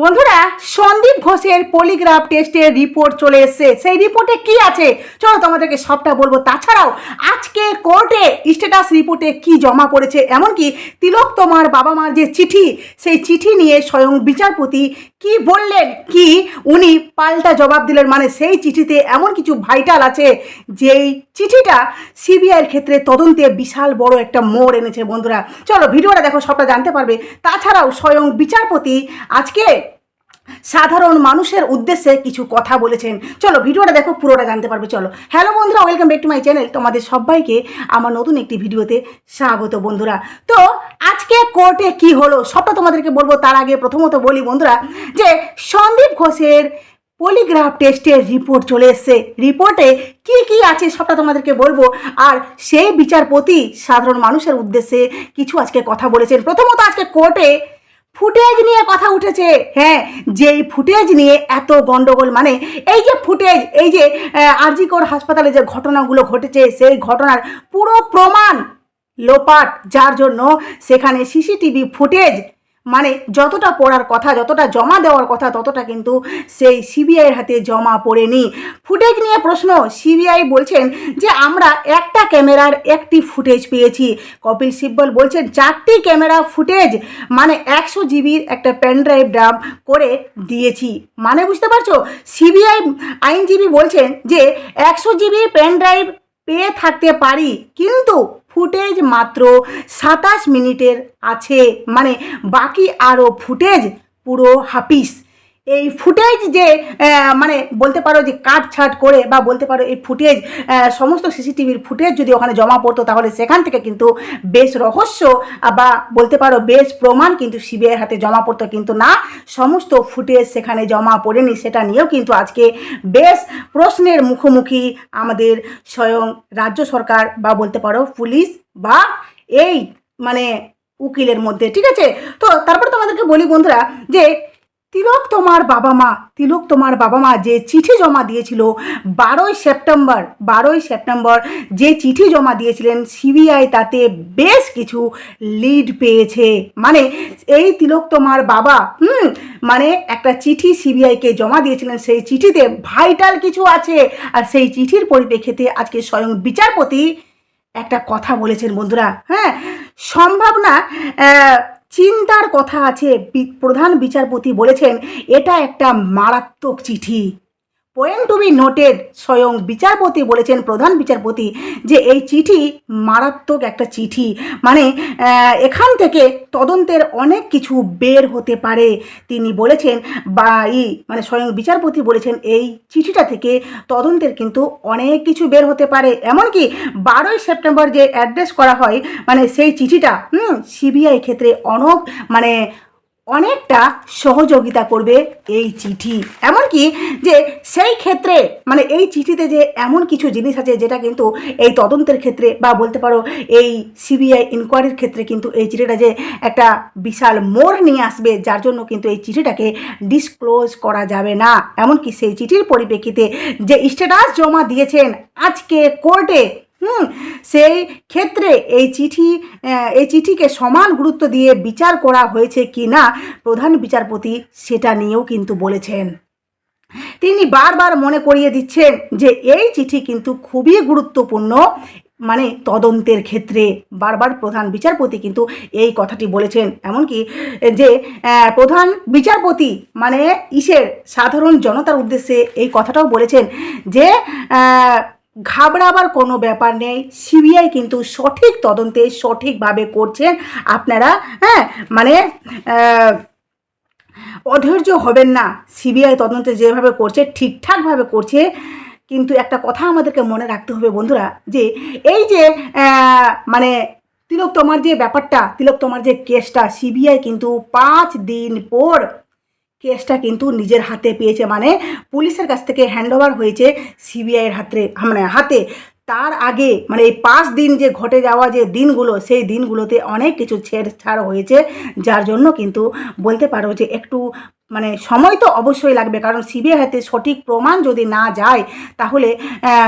বন্ধুরা, সন্দীপ ঘোষের পলিগ্রাফ টেস্টের রিপোর্ট চলে এসছে। সেই রিপোর্টে কি আছে? চলো তোমাদেরকে সবটা বলব। তাছাড়াও, আজকে কোর্টে স্ট্যাটাস রিপোর্টে কি জমা পড়েছে? এমনকি তিলক তোমার বাবা মার যে চিঠি, সেই চিঠি নিয়ে স্বয়ং বিচারপতি কি বললেন? কি? উনি পাল্টা জবাব দিলেন। মানে সেই চিঠিতে এমন কিছু ভাইটাল আছে, যেই চিঠিটা সিবিআইয়ের ক্ষেত্রে তদন্তে বিশাল বড় একটা মোড় এনেছে বন্ধুরা। চলো, ভিডিওটা দেখো, সবটা জানতে পারবে। তাছাড়াও স্বয়ং বিচারপতি আজকে সাধারণ মানুষের উদ্দেশ্যে কিছু কথা বলেছেন। চলো, ভিডিওটা দেখো, পুরোটা জানতে পারবে, চলো। হ্যালো বন্ধুরা welcome back to my channel তোমাদের সবাইকে আমার নতুন একটি ভিডিওতে স্বাগত বন্ধুরা। তো, আজকে কোর্টে কি হলো সবটা তোমাদেরকে বলব। তার আগে প্রথমত বলি বন্ধুরা যে সন্দীপ ঘোষের পলিগ্রাফ টেস্টের রিপোর্ট চলে এসছে। রিপোর্টে কি কি আছে সবটা তোমাদেরকে বলব। আর সেই বিচারপতি সাধারণ মানুষের উদ্দেশ্যে কিছু আজকে কথা বলেছেন। প্রথমত আজকে কোর্টে ফুটেজ নিয়ে কথা উঠেছে। হ্যাঁ যেই ফুটেজ নিয়ে এত গন্ডগোল মানে এই যে ফুটেজ, এই যে আরজিকর হাসপাতালে যে ঘটনাগুলো ঘটেছে, সেই ঘটনার পুরো প্রমাণ লোপাট, যার জন্য সেখানে সিসিটিভি ফুটেজ মানে যতটা পড়ার কথা, যতটা জমা দেওয়ার কথা, ততটা কিন্তু সেই সিবিআইয়ের হাতে জমা পড়েনি। ফুটেজ নিয়ে প্রশ্ন সিবিআই বলছেন যে আমরা একটা ক্যামেরার একটি ফুটেজ পেয়েছি। কপিল সিব্বল বলছেন, চারটি ক্যামেরা ফুটেজ মানে একশো জিবির একটা পেনড্রাইভ ড্রাম করে দিয়েছি। মানে বুঝতে পারছ? সিবিআই আইনজীবী বলছেন যে একশো জিবির পেনড্রাইভ পেয়ে থাকতে পারি, কিন্তু ফুটেজ মাত্র সাতাশ মিনিটের আছে। মানে বাকি আরও ফুটেজ পুরো হাপিস এই ফুটেজ যে মানে বলতে পারো যে কাট কাটছাট করে বা বলতে পারো এই ফুটেজ সমস্ত সিসিটিভির ফুটেজ যদি ওখানে জমা পড়তো, তাহলে সেখান থেকে কিন্তু বেশ রহস্য বা বলতে পারো বেশ প্রমাণ কিন্তু সিবিআইয়ের হাতে জমা পড়তো। কিন্তু না, সমস্ত ফুটেজ সেখানে জমা পড়েনি, সেটা নিয়েও কিন্তু আজকে বেশ প্রশ্নের মুখোমুখি আমাদের স্বয়ং রাজ্য সরকার বা বলতে পারো পুলিশ বা এই মানে উকিলের মধ্যে, ঠিক আছে? তো তারপর তোমাদেরকে বলি বন্ধুরা যে তিলক তোমার বাবা মা, তিলক তোমার বাবা মা যে চিঠি জমা দিয়েছিল বারোই সেপ্টেম্বর বারোই সেপ্টেম্বর যে চিঠি জমা দিয়েছিলেন সিবিআই তাতে বেশ কিছু লিড পেয়েছে। মানে এই তিলক তোমার বাবা, হুম মানে একটা চিঠি সিবিআইকে জমা দিয়েছিলেন, সেই চিঠিতে ভাইটাল কিছু আছে। আর সেই চিঠির পরিপ্রেক্ষিতে আজকে স্বয়ং বিচারপতি একটা কথা বলেছেন বন্ধুরা হ্যাঁ সম্ভাবনা চিন্তার কথা আছে প্রধান বিচারপতি বলেছেন এটা একটা মারাত্মক চিঠি। পয়েন্ট টু বি নোটেড স্বয়ং বিচারপতি বলেছেন প্রধান বিচারপতি যে এই চিঠি মারাত্মক একটা চিঠি। মানে এখান থেকে তদন্তের অনেক কিছু বের হতে পারে। তিনি বলেছেন, বা ই মানে স্বয়ং বিচারপতি বলেছেন এই চিঠিটা থেকে তদন্তের কিন্তু অনেক কিছু বের হতে পারে। এমনকি বারোই সেপ্টেম্বর যে অ্যাড্রেস করা হয় মানে সেই চিঠিটা, হুম, সিবিআই ক্ষেত্রে অনেক মানে অনেকটা সহযোগিতা করবে এই চিঠি। এমনকি যে সেই ক্ষেত্রে মানে এই চিঠিতে যে এমন কিছু জিনিস আছে যেটা কিন্তু এই তদন্তের ক্ষেত্রে বা বলতে পারো এই সিবিআই ইনকোয়ারির ক্ষেত্রে কিন্তু এই চিঠিটা যে একটা বিশাল মোড় নিয়ে আসবে, যার জন্য কিন্তু এই চিঠিটাকে ডিসক্লোজ করা যাবে না। এমনকি সেই চিঠির পরিপ্রেক্ষিতে যে স্ট্যাটাস জমা দিয়েছেন আজকে কোর্টে হুম, সেই ক্ষেত্রে এই চিঠি এই চিঠিকে সমান গুরুত্ব দিয়ে বিচার করা হয়েছে কি না, প্রধান বিচারপতি সেটা নিয়েও কিন্তু বলেছেন। তিনি বারবার মনে করিয়ে দিচ্ছেন যে এই চিঠি কিন্তু খুবই গুরুত্বপূর্ণ মানে তদন্তের ক্ষেত্রে। বারবার প্রধান বিচারপতি কিন্তু এই কথাটি বলেছেন। এমনকি যে প্রধান বিচারপতি মানে ইসের সাধারণ জনতার উদ্দেশ্যে এই কথাটাও বলেছেন যে ঘাবড়াবার কোনো ব্যাপার নেই। সিবিআই কিন্তু সঠিক তদন্তে সঠিকভাবে করছেন। আপনারা হ্যাঁ মানে অধৈর্য হবেন না। সিবিআই তদন্তে যেভাবে করছে, ঠিকঠাকভাবে করছে। কিন্তু একটা কথা আমাদেরকে মনে রাখতে হবে বন্ধুরা, যে এই যে মানে তিলক তোমার যে ব্যাপারটা, তিলক তোমার যে কেসটা, সিবিআই কিন্তু পাঁচ দিন পর কেসটা কিন্তু নিজের হাতে পেয়েছে মানে পুলিশের কাছ থেকে হ্যান্ডওভার হয়েছে সিবিআইয়ের হাতে মানে হাতে। তার আগে মানে এই পাঁচ দিন যে ঘটে যাওয়া যে দিনগুলো, সেই দিনগুলোতে অনেক কিছু ছেড়ছাড় হয়েছে, যার জন্য কিন্তু বলতে পারো যে একটু মানে সময় তো অবশ্যই লাগবে, কারণ সিবিআই হাতে সঠিক প্রমাণ যদি না যায়, তাহলে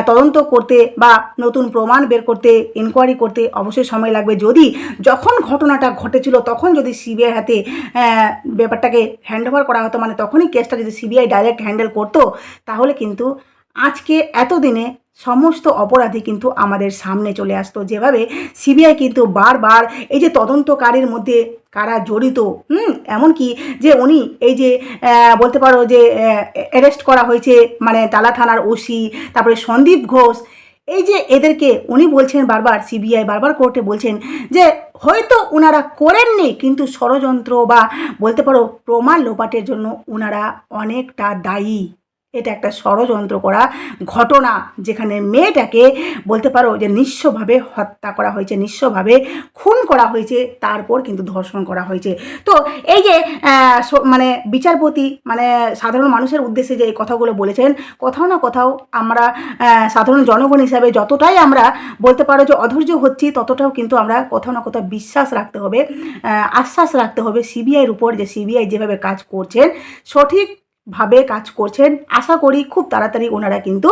তদন্ত করতে বা নতুন প্রমাণ বের করতে ইনকোয়ারি করতে অবশ্যই সময় লাগবে। যদি যখন ঘটনাটা ঘটেছিল, তখন যদি সিবিআই হাতে ব্যাপারটাকে হ্যান্ড ওভার করা হতো মানে তখনই কেসটা যদি সিবিআই ডাইরেক্ট হ্যান্ডেল করতো, তাহলে কিন্তু আজকে এতদিনে সমস্ত অপরাধী কিন্তু আমাদের সামনে চলে আসতো। যেভাবে সিবিআই কিন্তু বারবার এই যে তদন্তকারীর মধ্যে কারা জড়িত, হুম? এমনকি যে উনি এই যে বলতে পারো যে অ্যারেস্ট করা হয়েছে মানে তালা থানার ওসি, তারপরে সন্দীপ ঘোষ, এই যে এদেরকে উনি বলছেন বারবার, সিবিআই বারবার কোর্টে বলছেন যে, হয়তো ওনারা করেননি, কিন্তু ষড়যন্ত্র বা বলতে পারো প্রমাণ লোপাটের জন্য ওনারা অনেকটা দায়ী। এটা একটা ষড়যন্ত্র করা ঘটনা যেখানে মেয়েটাকে বলতে পারো যে নিঃস্বভাবে হত্যা করা হয়েছে, নিঃস্বভাবে খুন করা হয়েছে, তারপর কিন্তু ধর্ষণ করা হয়েছে। তো এই যে মানে বিচারপতি মানে সাধারণ মানুষের উদ্দেশ্যে যে এই কথাগুলো বলেছেন, কোথাও না কোথাও আমরা সাধারণ জনগণ হিসাবে যতটাই আমরা বলতে পারো যে অধৈর্য হচ্ছি, ততটাও কিন্তু আমরা কোথাও না কোথাও বিশ্বাস রাখতে হবে আশ্বাস রাখতে হবে, সিবিআইয়ের উপর যে সিবিআই যেভাবে কাজ করছেন, সঠিক ভাবে কাজ করছেন। আশা করি খুব তাড়াতাড়ি ওনারা কিন্তু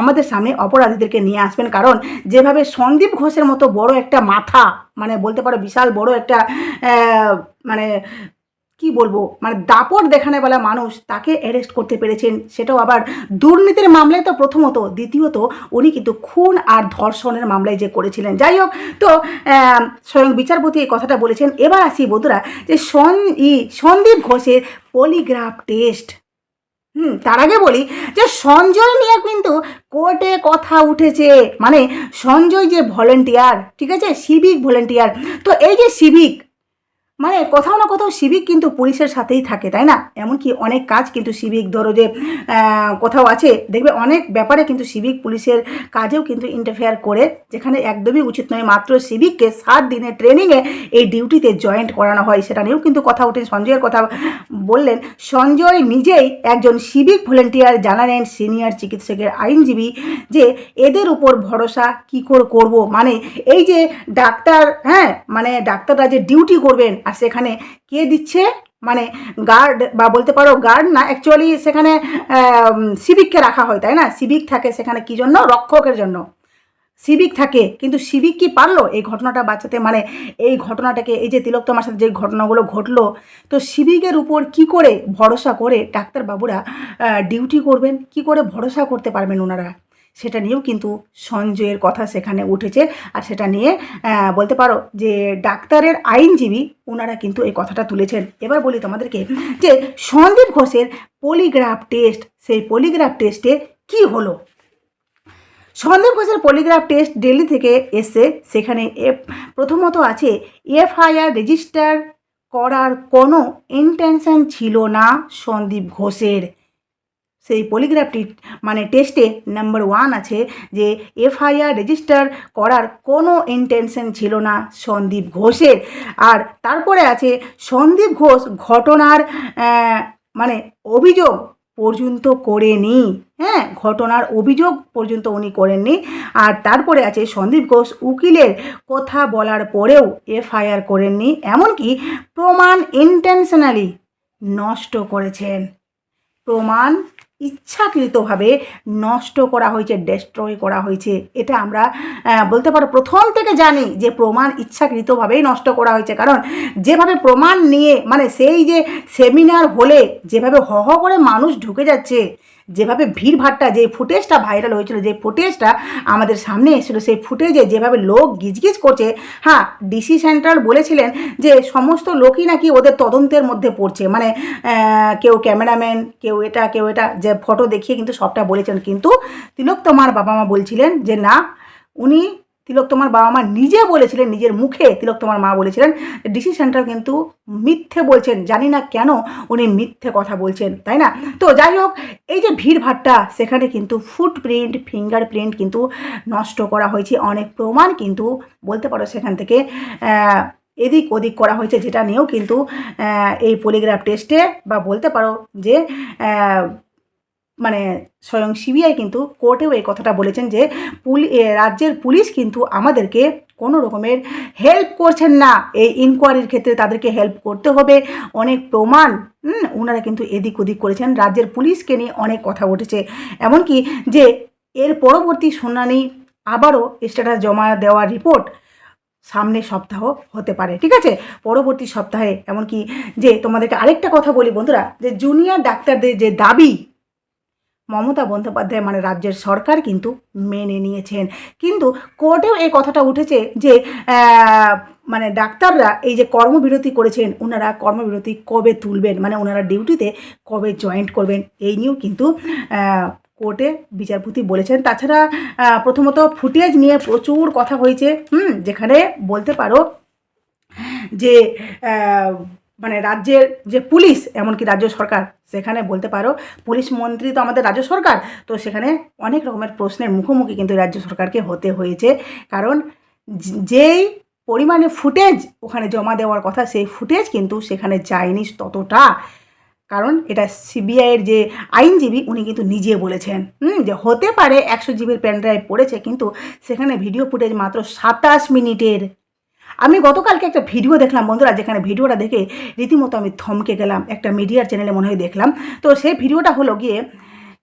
আমাদের সামনে অপরাধীদেরকে নিয়ে আসবেন। কারণ যেভাবে সন্দীপ ঘোষের মতো বড় একটা মাথা মানে বলতে পারো বিশাল বড় একটা মানে কি বলব? মানে দাপট দেখানেওয়ালা মানুষ তাকে অ্যারেস্ট করতে পেরেছেন, সেটাও আবার দুর্নীতির মামলায় তো প্রথমত, দ্বিতীয়ত উনি কিন্তু খুন আর ধর্ষণের মামলায় যে করেছিলেন। যাই হোক, তো স্বয়ং বিচারপতি এই কথাটা বলেছেন। এবার আসি বন্ধুরা, যে সন, ই, সন্দীপ ঘোষের পলিগ্রাফ টেস্ট হুম, তার আগে বলি যে সঞ্জয় নিয়ে কিন্তু কোর্টে কথা উঠেছে। মানে সঞ্জয় যে ভলেন্টিয়ার ঠিক আছে? সিভিক ভলেন্টিয়ার তো এই যে সিভিক মানে কোথাও না কোথাও সিভিক কিন্তু পুলিশের সাথেই থাকে, তাই না? এমনকি অনেক কাজ কিন্তু সিভিক ধরো যে কোথাও আছে, দেখবে অনেক ব্যাপারে কিন্তু সিভিক পুলিশের কাজেও কিন্তু ইন্টারফেয়ার করে, যেখানে একদমই উচিত নয়, মাত্র সিভিককে সাত দিনের ট্রেনিংয়ে এই ডিউটিতে জয়েন্ট করানো হয়, সেটা নিয়েও কিন্তু কথা উঠে সঞ্জয়ের কথা বললেন। সঞ্জয় নিজেই একজন সিভিক ভলেন্টিয়ার জানালেন সিনিয়র চিকিৎসকের আইনজীবী যে, এদের উপর ভরসা কী করে করব? মানে এই যে ডাক্তার হ্যাঁ মানে ডাক্তাররা যে ডিউটি করবেন আর সেখানে কে দিচ্ছে? মানে গার্ড বা বলতে পারো গার্ড না অ্যাকচুয়ালি সেখানে সিভিককে রাখা হয়, তাই না? সিভিক থাকে সেখানে কি জন্য? রক্ষকের জন্য। সিভিক থাকে, কিন্তু সিভিক কি পারল এই ঘটনাটা বাঁচাতে? মানে এই ঘটনাটাকে, এই যে তিলোত্তমার সাথে যে ঘটনাগুলো ঘটলো, তো সিভিকের উপর কি করে ভরসা করে ডাক্তারবাবুরা ডিউটি করবেন? কি করে ভরসা করতে পারবেন ওনারা? সেটা নিয়েও কিন্তু সঞ্জয়ের কথা সেখানে উঠেছে। আর সেটা নিয়ে বলতে পারো যে ডাক্তারের আইনজীবী ওনারা কিন্তু এই কথাটা তুলেছেন। এবার বলি তোমাদেরকে যে সন্দীপ ঘোষের পলিগ্রাফ টেস্ট, সেই পলিগ্রাফ টেস্টে কি হলো? সন্দীপ ঘোষের পলিগ্রাফ টেস্ট দিল্লি থেকে এসে সেখানে প্রথমত আছে, এফআইআর রেজিস্টার করার কোনো ইন্টেনশন ছিল না সন্দীপ ঘোষের। সেই পলিগ্রাফটি মানে টেস্টে নাম্বার ওয়ান আছে যে এফআইআর রেজিস্টার করার কোনো ইন্টেনশন ছিল না সন্দীপ ঘোষের। আর তারপরে আছে সন্দীপ ঘোষ ঘটনার মানে অভিযোগ পর্যন্ত করেনি। হ্যাঁ ঘটনার অভিযোগ পর্যন্ত উনি করেননি। আর তারপরে আছে সন্দীপ ঘোষ উকিলের কথা বলার পরেও এফআইআর করেননি। এমনকি প্রমাণ ইন্টেনশনালি নষ্ট করেছেন। প্রমাণ ইচ্ছাকৃতভাবে নষ্ট করা হয়েছে ডেস্ট্রয় করা হয়েছে। এটা আমরা বলতে পারো প্রথম থেকে জানি যে প্রমাণ ইচ্ছাকৃতভাবেই নষ্ট করা হয়েছে। কারণ যেভাবে প্রমাণ নিয়ে মানে সেই যে সেমিনার হলে, যেভাবে হ হ করে মানুষ ঢুকে যাচ্ছে যেভাবে ভিড়ভাট্টা যে ফুটেজটা ভাইরাল হয়েছিল, যে ফুটেজটা আমাদের সামনে এসেছিল, সেই ফুটেজে যেভাবে লোক গিজগিজ করছে হ্যাঁ ডিসি সেন্ট্রাল বলেছিলেন যে সমস্ত লোকই নাকি ওদের তদন্তের মধ্যে পড়ছে। মানে কেউ ক্যামেরাম্যান কেউ এটা কেউ এটা, যে ফটো দেখিয়ে কিন্তু সবটা বলেছেন। কিন্তু তিলক তোমার বাবা মা বলছিলেন যে না, উনি তিলোত্তমার বাবা মা নিজে বলেছিলেন, নিজের মুখে তিলক তোমার মা বলেছিলেন ডিসি সেন্টার কিন্তু মিথ্যে বলছেন, জানি না কেন উনি মিথ্যে কথা বলছেন, তাই না? তো যাই হোক, এই যে ভিড়ভাট্টা সেখানে কিন্তু ফুটপ্রিন্ট ফিঙ্গারপ্রিন্ট কিন্তু নষ্ট করা হয়েছে, অনেক প্রমাণ কিন্তু বলতে পারো সেখান থেকে এদিক ওদিক করা হয়েছে, যেটা নিয়েও কিন্তু এই পলিগ্রাফ টেস্টে বা বলতে পারো যে মানে স্বয়ং সিবিআই কিন্তু কোর্টেও এই কথাটা বলেছেন যে পুলি রাজ্যের পুলিশ কিন্তু আমাদেরকে কোনো রকমের হেল্প করছেন না। এই ইনকোয়ারির ক্ষেত্রে তাদেরকে হেল্প করতে হবে। অনেক প্রমাণ ওনারা কিন্তু এদিক ওদিক করেছেন। রাজ্যের পুলিশকে নিয়ে অনেক কথা উঠেছে এমনকি যে এর পরবর্তী শুনানি আবারও স্ট্যাটাস জমা দেওয়ার রিপোর্ট সামনের সপ্তাহ হতে পারে, ঠিক আছে? পরবর্তী সপ্তাহে, এমনকি যে তোমাদেরকে আরেকটা কথা বলি বন্ধুরা, যে জুনিয়র ডাক্তারদের যে দাবি মমতা বন্দ্যোপাধ্যায় মানে রাজ্যের সরকার কিন্তু মেনে নিয়েছেন। কিন্তু কোর্টেও এই কথাটা উঠেছে যে মানে ডাক্তাররা এই যে কর্মবিরতি করেছেন ওনারা কর্মবিরতি কবে তুলবেন? মানে ওনারা ডিউটিতে কবে জয়েন্ট করবেন? এই নিয়েও কিন্তু কোর্টে বিচারপতি বলেছেন। তাছাড়া প্রথমত ফুটেজ নিয়ে প্রচুর কথা হয়েছে, হুম, যেখানে বলতে পারো যে মানে রাজ্যের যে পুলিশ, এমনকি রাজ্য সরকার, সেখানে বলতে পারো পুলিশ মন্ত্রী তো আমাদের রাজ্য সরকার, তো সেখানে অনেক রকমের প্রশ্নের মুখোমুখি কিন্তু রাজ্য সরকারকে হতে হয়েছে। কারণ যেই পরিমাণে ফুটেজ ওখানে জমা দেওয়ার কথা, সেই ফুটেজ কিন্তু সেখানে যায়নি ততটা। কারণ এটা সিবিআইয়ের যে আইনজীবী, উনি কিন্তু নিজে বলেছেন যে হতে পারে একশো জিবির পেন ড্রাইভ পড়েছে, কিন্তু সেখানে ভিডিও ফুটেজ মাত্র সাতাশ মিনিটের আমি গতকালকে একটা ভিডিও দেখলাম বন্ধুরা, যেখানে ভিডিওটা দেখে রীতিমতো আমি থমকে গেলাম একটা মিডিয়ার চ্যানেলে মনে হয় দেখলাম। তো সেই ভিডিওটা হলো গিয়ে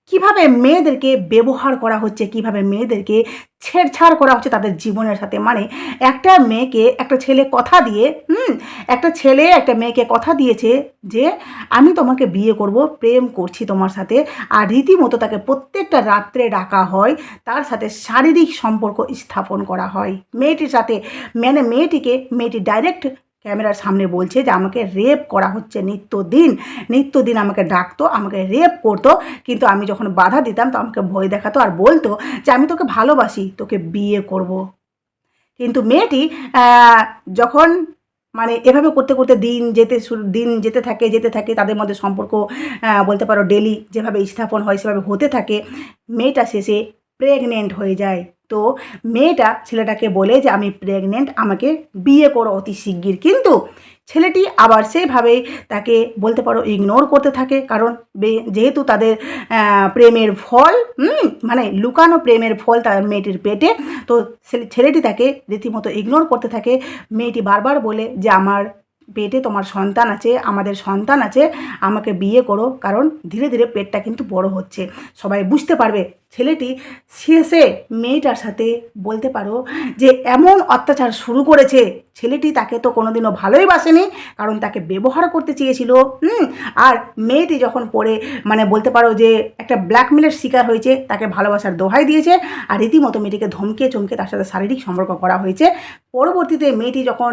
কীভাবে মেয়েদেরকে ব্যবহার করা হচ্ছে, কীভাবে মেয়েদেরকে ছেড়ছাড় করা হচ্ছে তাদের জীবনের সাথে? মানে একটা মেয়েকে একটা ছেলে কথা দিয়ে, হুম, একটা ছেলে একটা মেয়েকে কথা দিয়েছে যে, আমি তোমাকে বিয়ে করব, প্রেম করছি তোমার সাথে। আর রীতিমতো তাকে প্রত্যেকটা রাত্রে ডাকা হয়, তার সাথে শারীরিক সম্পর্ক স্থাপন করা হয়। মেয়েটির সাথে মানে মেয়েটিকে, মেয়েটি ডাইরেক্ট ক্যামেরার সামনে বলছে যে, আমাকে রেপ করা হচ্ছে নিত্য নিত্যদিন। নিত্যদিন আমাকে ডাকতো, আমাকে রেপ করতো। কিন্তু আমি যখন বাধা দিতাম, তো আমাকে ভয় দেখাতো আর বলতো যে, আমি তোকে ভালোবাসি, তোকে বিয়ে করব। কিন্তু মেয়েটি যখন মানে এভাবে করতে করতে দিন যেতে শুরু, দিন যেতে থাকে যেতে থাকে, তাদের মধ্যে সম্পর্ক বলতে পারো ডেলি যেভাবে স্থাপন হয়, সেভাবে হতে থাকে, মেয়েটা শেষে প্রেগনেন্ট হয়ে যায়। তো মেয়েটা ছেলেটাকে বলে যে, আমি প্রেগনেন্ট আমাকে বিয়ে করো অতি শিগগির। কিন্তু ছেলেটি আবার সেভাবেই তাকে বলতে পারো ইগনোর করতে থাকে। কারণ যেহেতু তাদের প্রেমের ফল মানে লুকানো প্রেমের ফল তার মেয়েটির পেটে, তো ছেলেটি তাকে রীতিমতো ইগনোর করতে থাকে। মেয়েটি বারবার বলে যে, আমার পেটে তোমার সন্তান আছে, আমাদের সন্তান আছে, আমাকে বিয়ে করো। কারণ ধীরে ধীরে পেটটা কিন্তু বড় হচ্ছে। সবাই বুঝতে পারবে ছেলেটি শেষে মেয়েটার সাথে বলতে পারো যে এমন অত্যাচার শুরু করেছে। ছেলেটি তাকে তো কোনোদিনও ভালোই বাসেনি, কারণ তাকে ব্যবহার করতে চেয়েছিল, হুম? আর মেয়েটি যখন পড়ে মানে বলতে পারো যে একটা ব্ল্যাকমেলের শিকার হয়েছে, তাকে ভালোবাসার দোহাই দিয়েছে, আর রীতিমতো মেয়েটিকে ধমকে চমকে তার সাথে শারীরিক সম্পর্ক করা হয়েছে। পরবর্তীতে মেয়েটি যখন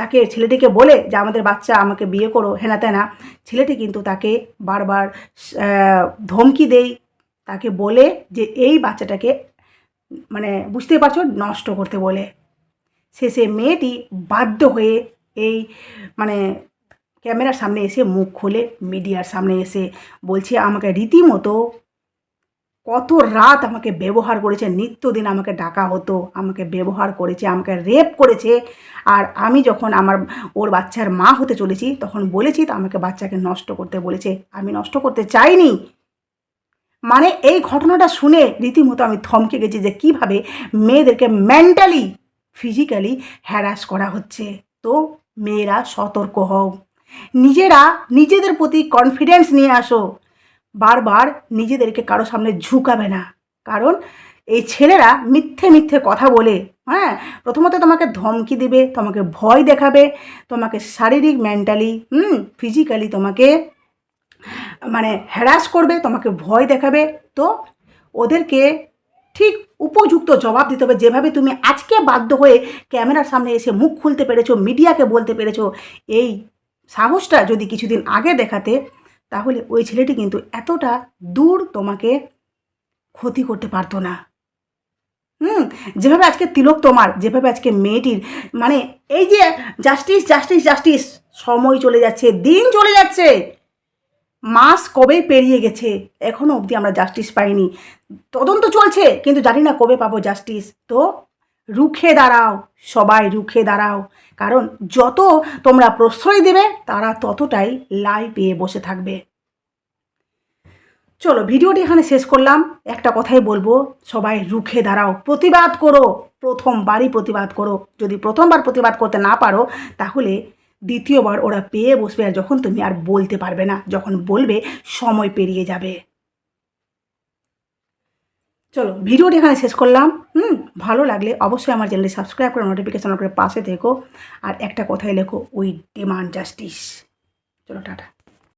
তাকে ছেলেটিকে বলে যে, আমাদের বাচ্চা, আমাকে বিয়ে করো হেনা তেনা ছেলেটি কিন্তু তাকে বারবার ধমকি দেয় তাকে বলে যে, এই বাচ্চাটাকে মানে বুঝতেই পারছ, নষ্ট করতে বলে। শেষে মেয়েটি বাধ্য হয়ে এই মানে ক্যামেরার সামনে এসে মুখ খুলে মিডিয়ার সামনে এসে বলছে, আমাকে রীতিমতো কত রাত আমাকে ব্যবহার করেছে, নিত্যদিন আমাকে ডাকা হতো, আমাকে ব্যবহার করেছে, আমাকে রেপ করেছে। আর আমি যখন আমার, ওর বাচ্চার মা হতে চলেছি, তখন বলেছি, তো আমাকে বাচ্চাকে নষ্ট করতে বলেছে। আমি নষ্ট করতে চাইনি। মানে এই ঘটনাটা শুনে রীতিমতো আমি থমকে গেছি যে কীভাবে মেয়েদেরকে মেন্টালি ফিজিক্যালি হ্যারাস করা হচ্ছে। তো মেয়েরা সতর্ক হও। নিজেরা নিজেদের প্রতি কনফিডেন্স নিয়ে আসো। বারবার নিজেদেরকে কারও সামনে ঝুঁকাবে না। কারণ এই ছেলেরা মিথ্যে মিথ্যে কথা বলে। হ্যাঁ প্রথমত তোমাকে ধমকি দিবে, তোমাকে ভয় দেখাবে, তোমাকে শারীরিক মেন্টালি হুম ফিজিক্যালি তোমাকে মানে হ্যারাস করবে, তোমাকে ভয় দেখাবে, তো ওদেরকে ঠিক উপযুক্ত জবাব দিতে হবে। যেভাবে তুমি আজকে বাধ্য হয়ে ক্যামেরার সামনে এসে মুখ খুলতে পেরেছ, মিডিয়াকে বলতে পেরেছ, এই সাহসটা যদি কিছুদিন আগে দেখাতে, তাহলে ওই ছেলেটি কিন্তু এতটা দূর তোমাকে ক্ষতি করতে পারতো না। হুম, যেভাবে আজকে তিলক তোমার, যেভাবে আজকে মেয়েটির মানে এই যে জাস্টিস জাস্টিস জাস্টিস সময় চলে যাচ্ছে, দিন চলে যাচ্ছে। মাস কবে পেরিয়ে গেছে? এখনও অবধি আমরা জাস্টিস পাইনি। তদন্ত চলছে, কিন্তু জানি না কবে পাবো জাস্টিস তো রুখে দাঁড়াও, সবাই রুখে দাঁড়াও। কারণ যত তোমরা প্রশ্রয় দেবে, তারা ততটাই লাই পেয়ে বসে থাকবে। চলো, ভিডিওটি এখানে শেষ করলাম। একটা কথাই বলব, সবাই রুখে দাঁড়াও। প্রতিবাদ করো, প্রথমবারই প্রতিবাদ করো। যদি প্রথমবার প্রতিবাদ করতে না পারো, তাহলে দ্বিতীয়বার ওরা পেয়ে বসবে আর যখন তুমি আর বলতে পারবে না, যখন বলবে, সময় পেরিয়ে যাবে। চলো, ভিডিওটি এখানে শেষ করলাম। হুম, ভালো লাগলে অবশ্যই আমার চ্যানেলটি সাবস্ক্রাইব করে নোটিফিকেশন করে পাশে থেকো। আর একটা কথাই লেখো উই ডিমান্ড জাস্টিস চলো, টাটা।